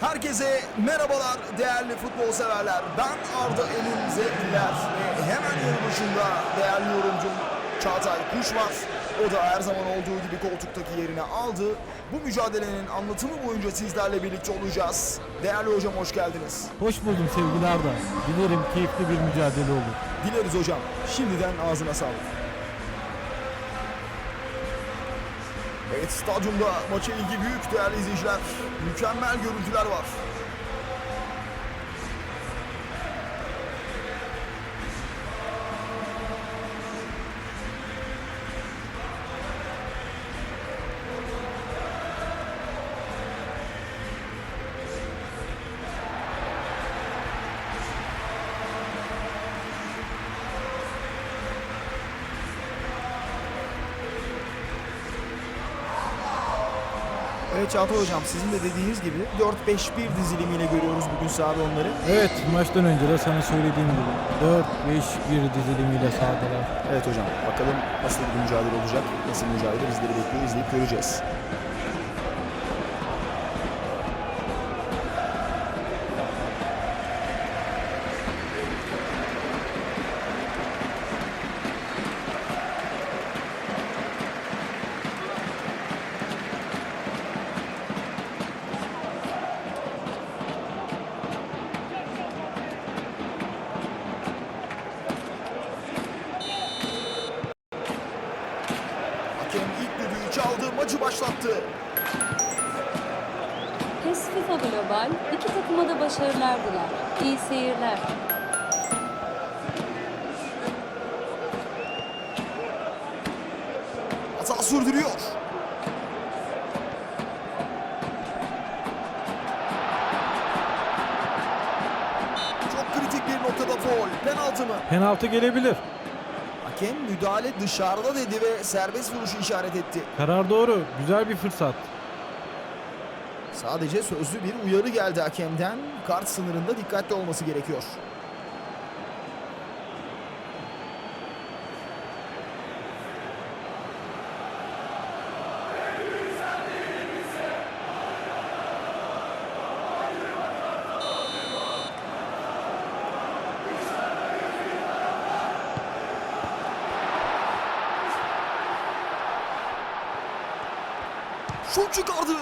Herkese merhabalar değerli futbol severler. Ben Arda Emin Zevkliler ve hemen yanı başında değerli yorumcum Çağatay Kuş var. O da her zaman olduğu gibi koltuktaki yerini aldı. Bu mücadelenin anlatımı boyunca sizlerle birlikte olacağız. Değerli hocam hoş geldiniz. Hoş buldum sevgili Arda. Dilerim keyifli bir mücadele olur. Dileriz hocam. Şimdiden ağzına sağlık. Evet stadyumda maça ilgi büyük değerli izleyiciler. Mükemmel görüntüler var. Çağatay Hocam sizin de dediğiniz gibi 4-5-1 dizilimiyle görüyoruz bugün sahada onları. Evet maçtan önce de sana söylediğim gibi 4-5-1 dizilimiyle sahadalar. Evet hocam bakalım nasıl bir mücadele olacak, nasıl bir mücadele bizleri bekliyor izleyip göreceğiz. Maçı başlattı. PES FIFA Global iki takıma da başarılar diler. İyi seyirler. Hata sürdürüyor. Çok kritik bir noktada foul. Penaltı mı? Penaltı gelebilir. Hakem müdahale dışarıda dedi ve serbest vuruşu işaret etti. Karar doğru. Güzel bir fırsat. Sadece sözlü bir uyarı geldi hakemden. Kart sınırında dikkatli olması gerekiyor. Şut çıkardı.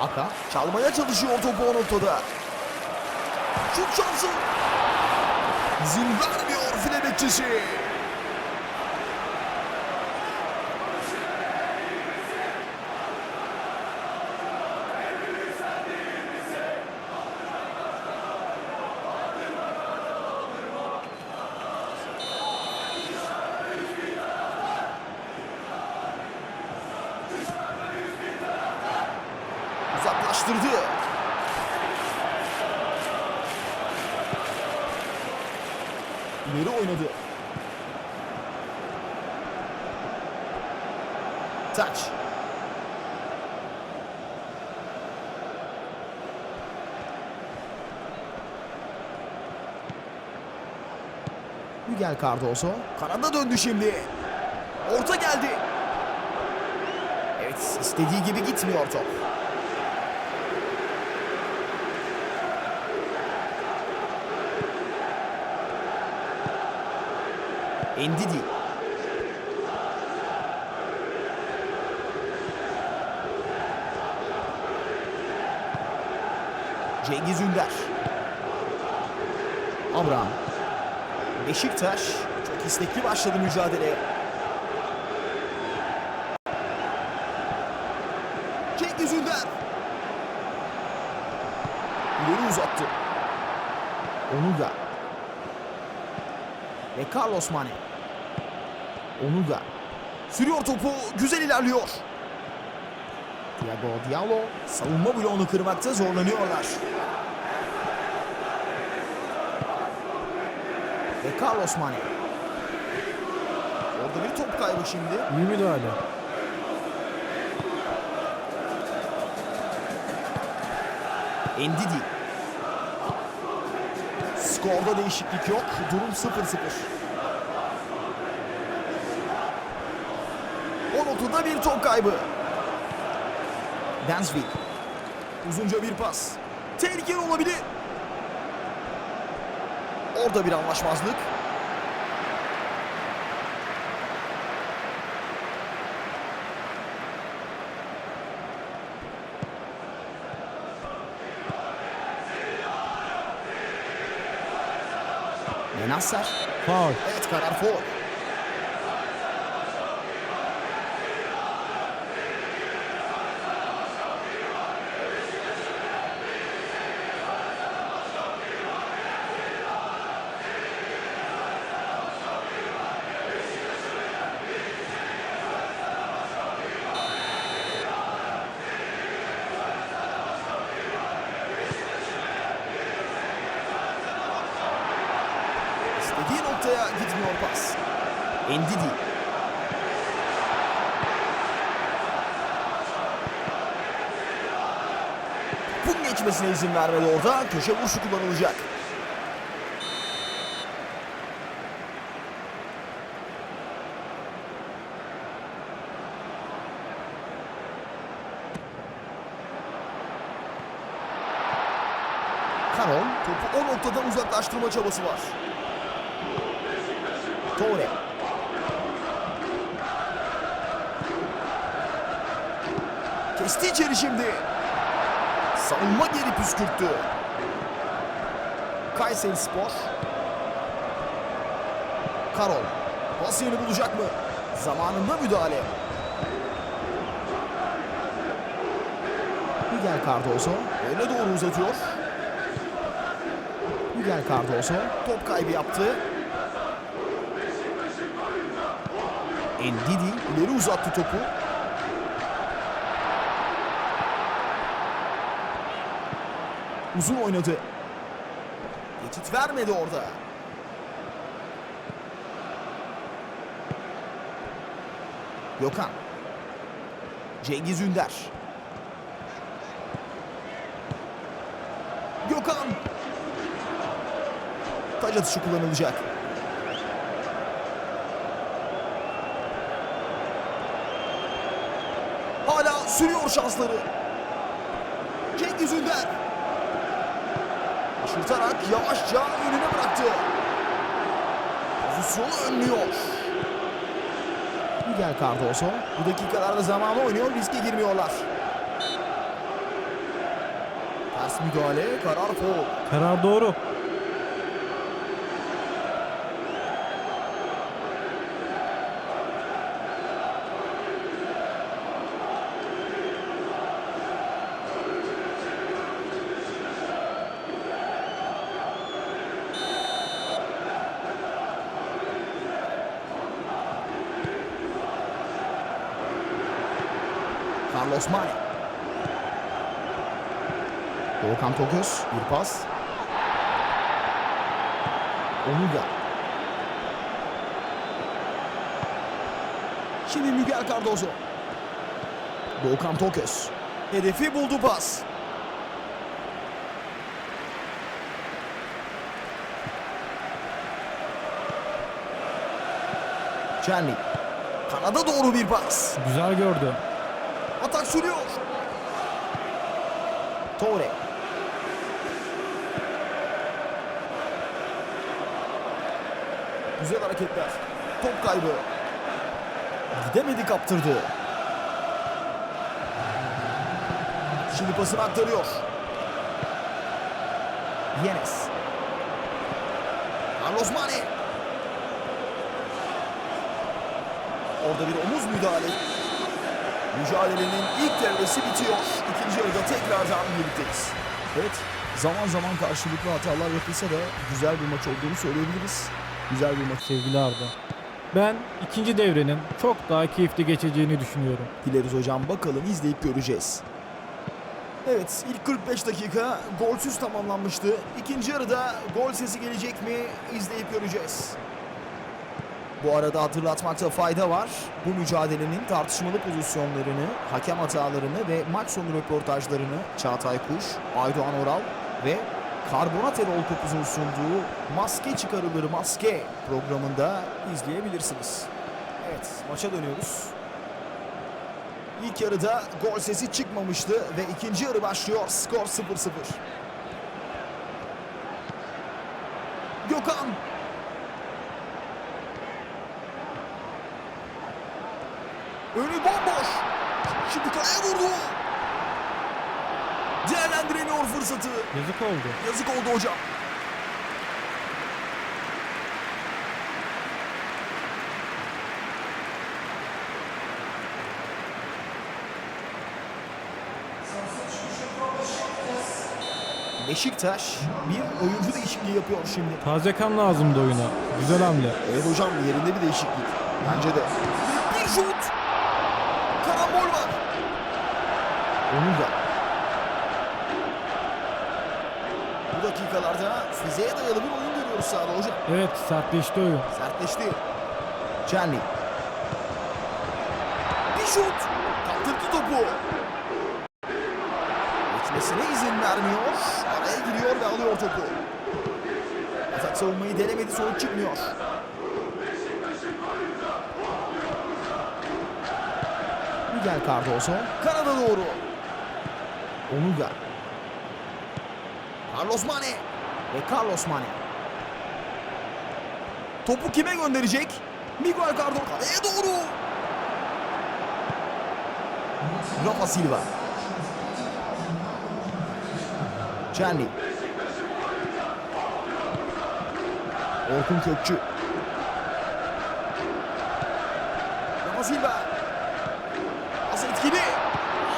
Aka çalmaya çalışıyor topu o noktada. Şut şansı. İzin vermiyor file bekçisi. Taç. Miguel Cardoso. Kanada döndü şimdi. Orta geldi. Evet istediği gibi gitmiyor top. Endidi. Cengiz Ünder. Abraham. Beşiktaş çok istekli başladı mücadeleye. Cengiz Ünder. İleri uzattı. Onuga. Ve Carlos Mane. Onuga. Sürüyor topu. Güzel ilerliyor. Thiago Diallo savunma bloğunu kırmakta zorlanıyorlar. Ve Carlos Mane. Orada bir top kaybı şimdi. İyi müdahale. Endidi. Skorda değişiklik yok. Durum 0-0. O noktada bir top kaybı. Dansville. Uzunca bir pas. Tehlikeli olabilir. Orada bir anlaşmazlık. Benasser. Faul. Evet karar foul. İstediği noktaya gitmiyor pas. Endidi. Bunun geçmesine izin vermedi orada. Köşe vuruşu kullanılacak. Karol topu o noktadan uzaklaştırma çabası var. Torre. Kesti içeri şimdi. Savunma geri püskürttü. Kayseri Spor. Karol. Pas yeri bulacak mı? Zamanında müdahale. Miguel Cardoso öne doğru uzatıyor. Miguel Cardoso top kaybı yaptı. Endidi ileri uzattı topu. Uzun oynadı. Geçit vermedi orada. Gökhan. Cengiz Ünder. Gökhan. Taç atışı kullanılacak. Hala sürüyor şansları. Cengiz Ünder. Şırtarak yavaşça önüne bıraktı. Pozisyonu önlüyor. Miguel Cardoso bu dakikalarda zamanı oynuyor riske girmiyorlar. Ters müdahale karar foul. Karar doğru. Carlos Mane. Doğukan Toköz bir pas. Onuga. Şimdi Miguel Cardoso. Doğukan Toköz. Hedefi buldu pas. Çernik. Kanada doğru bir pas. Güzel gördü. Atak sürüyor. Torre. Güzel hareketler. Top kaybı. Gidemedi kaptırdı. Şimdi pasını aktarıyor. Yenes. Carlos Mane. Orada bir omuz müdahale. Mücadelenin ilk devresi bitiyor. İkinci yarıda tekrardan birlikteyiz. Evet, zaman zaman karşılıklı hatalar yapılsa da güzel bir maç olduğunu söyleyebiliriz. Güzel bir maç Sevgili Arda. Ben ikinci devrenin çok daha keyifli geçeceğini düşünüyorum. dileriz hocam. Bakalım izleyip göreceğiz. Evet, ilk 45 dakika golsüz tamamlanmıştı. İkinci yarıda gol sesi gelecek mi izleyip göreceğiz. Bu arada hatırlatmakta fayda var. Bu mücadelenin tartışmalı pozisyonlarını, hakem hatalarını ve maç sonu röportajlarını Çağatay Kuş, Aydoğan Oral ve Karbonat Erol sunduğu Maske Çıkarılır Maske programında izleyebilirsiniz. Evet, maça dönüyoruz. İlk yarıda gol sesi çıkmamıştı ve ikinci yarı başlıyor. Skor 0-0. Gökhan. Önü bomboş. Şimdi kaleye vurdu. Değerlendiremiyor fırsatı. Yazık oldu. Yazık oldu hocam. Beşiktaş bir oyuncu değişikliği yapıyor şimdi. Taze kan lazımdı oyuna. Güzel hamle. Evet hocam yerinde bir değişiklik. Bence de. Bir şut. Karambol var. Onu da. Bu dakikalarda fiziğe dayalı bir oyun görüyoruz sahada hocam. Evet sertleşti oyun. Sertleşti. Çerni. Bir şut. Kaptırdı topu. Geçmesine izin vermiyor. Araya giriyor ve alıyor topu. Atak savunmayı denemedi sonuç çıkmıyor. Miguel Cardoso. Kanada doğru. Onuga. Carlos Mane. Ve Carlos Mane. Topu kime gönderecek? Miguel Cardoso kaleye doğru. Rafa Silva. Çerni. Orkun Kökçü. Rafa Silva. Pas etkili.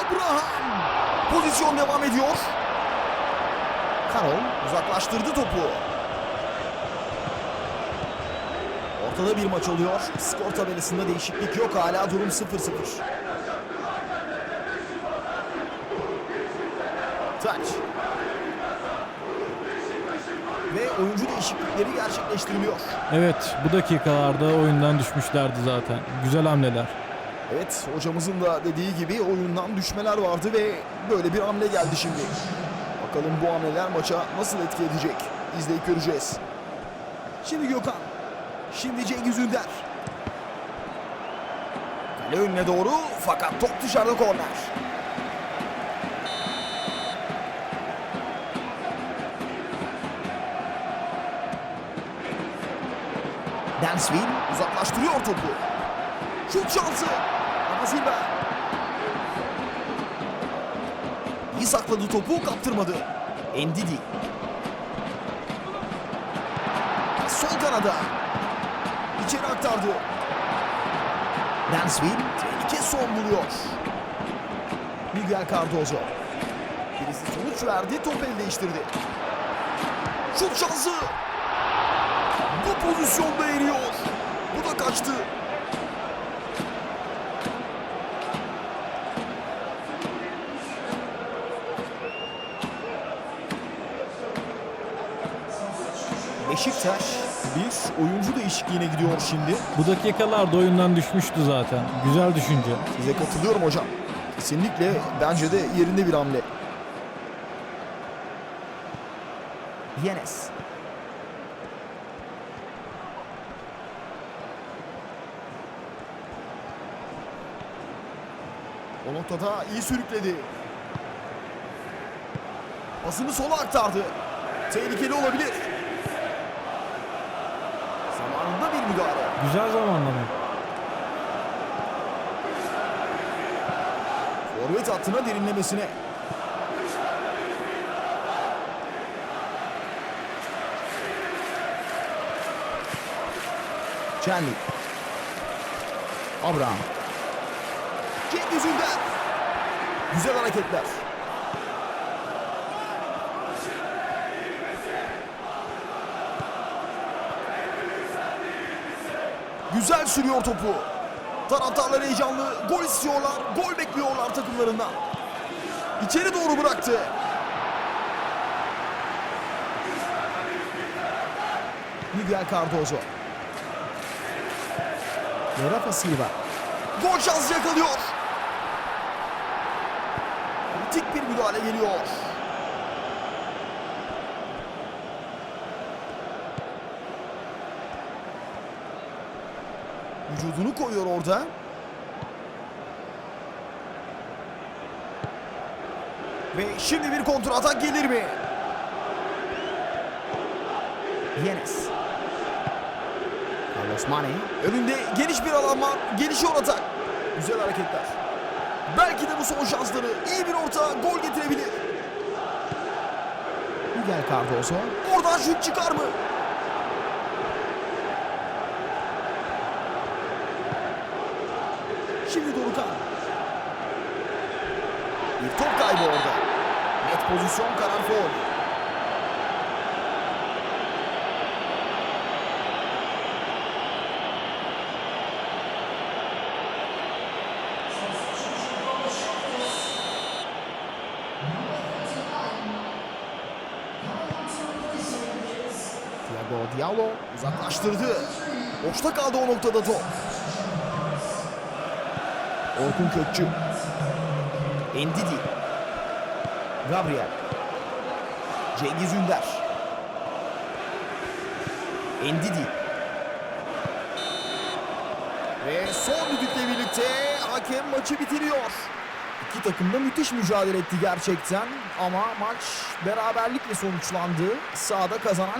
Abraham. Pozisyon devam ediyor. Karol uzaklaştırdı topu. Ortada bir maç oluyor. Skor tabelasında değişiklik yok. Hala durum 0-0. Taç. Ve oyuncu değişiklikleri gerçekleştiriliyor. Evet bu dakikalarda oyundan düşmüşlerdi zaten. Güzel hamleler. Evet hocamızın da dediği gibi oyundan düşmeler vardı ve böyle bir hamle geldi şimdi. Bakalım bu hamleler maça nasıl etki edecek? İzleyip göreceğiz. Şimdi Gökhan. Şimdi Cengiz Ünder. Kale önüne doğru fakat top dışarıda korner. Dansville uzaklaştırıyor topu. Şut şansı. Rafa Silva. Sakladı topu kaptırmadı. Endidi. Sol kanada. İçeri aktardı. Dansville tehlike son buluyor. Miguel Cardozo. Birisi sonuç verdi, top el değiştirdi. Şut şansı. Bu pozisyonda eriyor. Bu da kaçtı. Beşiktaş bir oyuncu değişikliğine gidiyor şimdi. Bu dakikalarda oyundan düşmüştü zaten. Güzel düşünce. Size katılıyorum hocam. Kesinlikle bence de yerinde bir hamle. Yenes. O noktada iyi sürükledi. Pasını sola aktardı. Tehlikeli olabilir. Zamanında bir müdahale. Güzel zamanlama. Forvet hattına derinlemesine. Çenlik. Abraham. Cengiz Ünder. Güzel hareketler. Güzel sürüyor topu. Taraftarlar heyecanlı. Gol istiyorlar. Gol bekliyorlar takımlarından. İçeri doğru bıraktı. Miguel Cardozo. Rafa Silva. Gol şansı yakalıyor. Kritik bir müdahale geliyor. Vücudunu koyuyor orada. Ve şimdi bir kontra atak gelir mi? Yenes. Carlos Mane. Önünde geniş bir alan var. Gelişiyor atak. Güzel hareketler. Belki de bu son şansları iyi bir orta gol getirebilir. Miguel Cardoso. Oradan şut çıkar mı? Kaybı orada. Net pozisyon karar foul. Thiago Diallo uzaklaştırdı. Boşta kaldı o noktada top. Orkun Kökçü. Endidi. Gabriel. Cengiz Ünder. Endidi. Ve son düdükle birlikte hakem maçı bitiriyor. İki takım da müthiş mücadele etti gerçekten ama maç beraberlikle sonuçlandı. Sahada kazanan